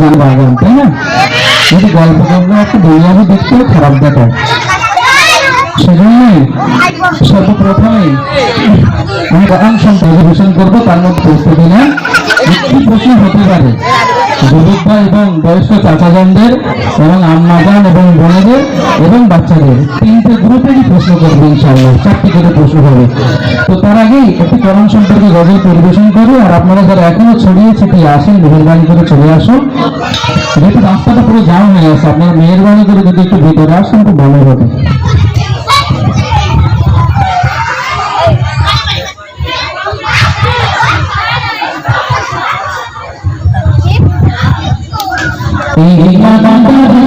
গান বাগান, তাই না? যদি গল্প করলে একটা দুনিয়াবি দিকটাও খারাপ দেখায়। সেজন্যই সর্বপ্রথমে আমি কথা সম্পর্কে করব, তার মধ্যে প্রশ্ন দিলাম একটি প্রশ্ন হতে পারে। যুবক ভাই এবং বয়স্ক চাচাজনদের এবং আম্মাজান এবং বোনেদের এবং বাচ্চাদের তিনটে গ্রুপেরই প্রশ্ন করবে ইনশাআল্লাহ, চারটি করে প্রশ্ন হবে তো তার আগেই একটি করণ সম্পর্কে গজল পরিবেশন করব আর আপনারা যারা এখনও ছড়িয়ে ছিটিয়ে আসেন, মেহরবানি করে চলে আসুন। যেহেতু রাস্তাটা পুরো জাম হয়ে আছে, আপনারা মেহরবানি করে যদি একটু ভিতরে আসেন খুব ভালো হবে। Di mana kau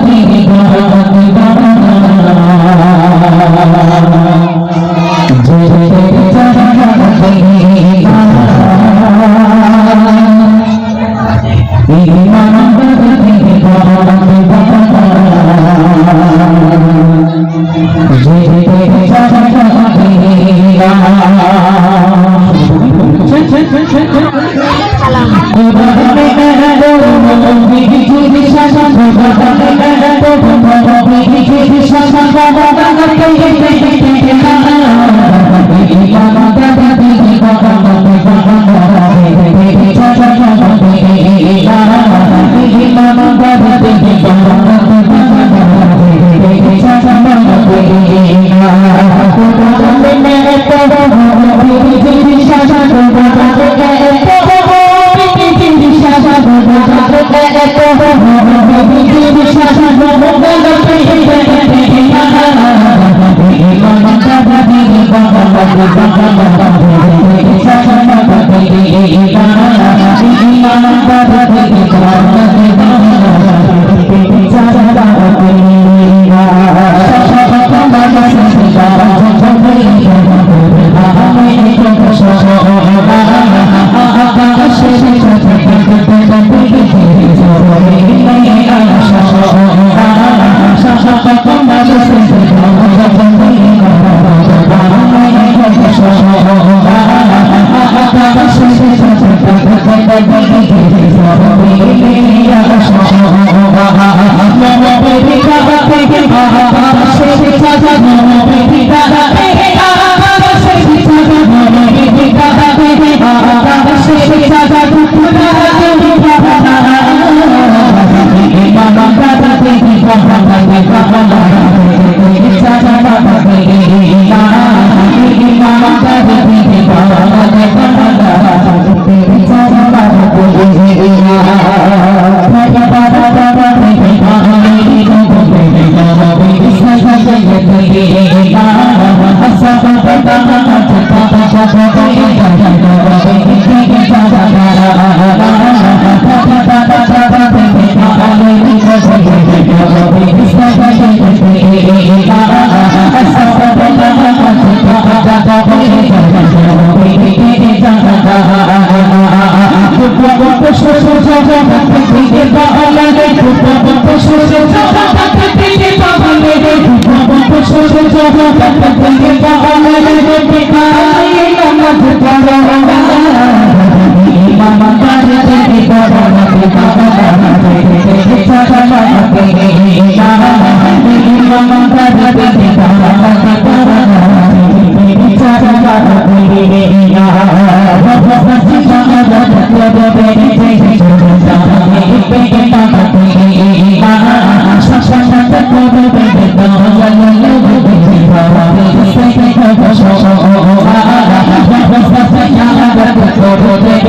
Let's go, go, go, go, go. Thank you. Mama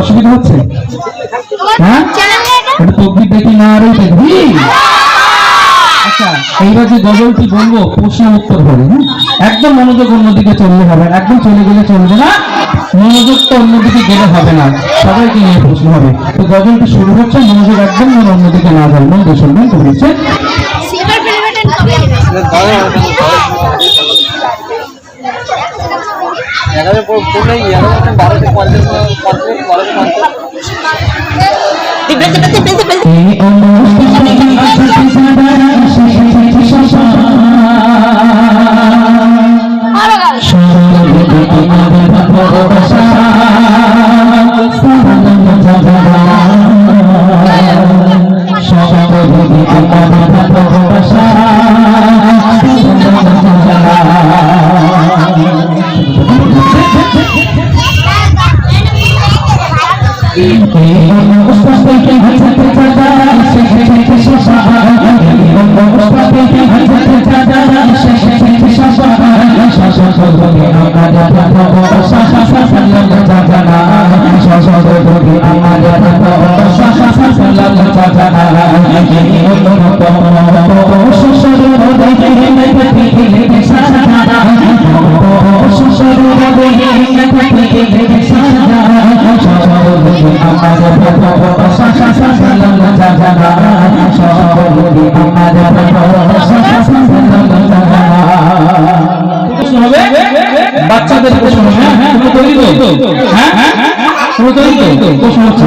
অসুবিধা হচ্ছে? হ্যাঁ? এটা তকবির দেখি না আর ওই দেখবি আচ্ছা এইবার যে গজলটি বলব প্রশ্ন উত্তর হবে হ্যাঁ? একদম মনোযোগ অন্যদিকে চললে হবে না, একদম চলে গেলে চলবে না মনোযোগটা অন্যদিকে গেলে হবে না সবাইকে নিয়ে প্রশ্ন হবে। তো গজলটি শুরু হচ্ছে মনোযোগ একদম অন্যদিকে না যায়। মন শুনবেন তো এগারো পনেরো এগারো বারোশো পঞ্চাশ পঞ্চাশ বারোশো পঞ্চাশ বাচ্চাদের প্রশ্ন হ্যাঁ তুমি তৈরি তো। হ্যাঁ? তুমি তৈরি তো। প্রশ্ন হচ্ছে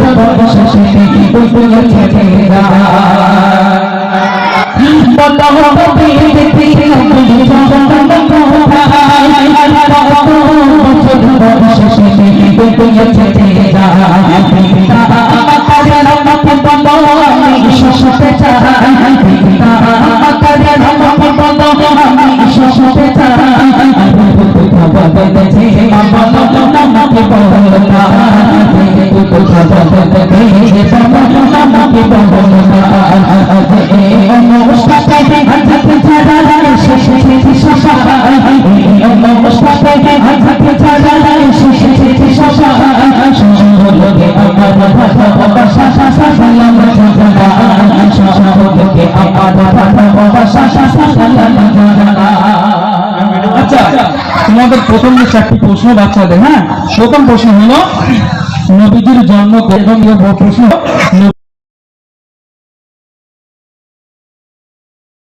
দেখো আচ্ছা তোমাদের প্রথম যে চারটি প্রশ্ন বাচ্চাদের হ্যাঁ? প্রথম প্রশ্ন হলো নবীজির জন্ম প্রথম প্রশ্ন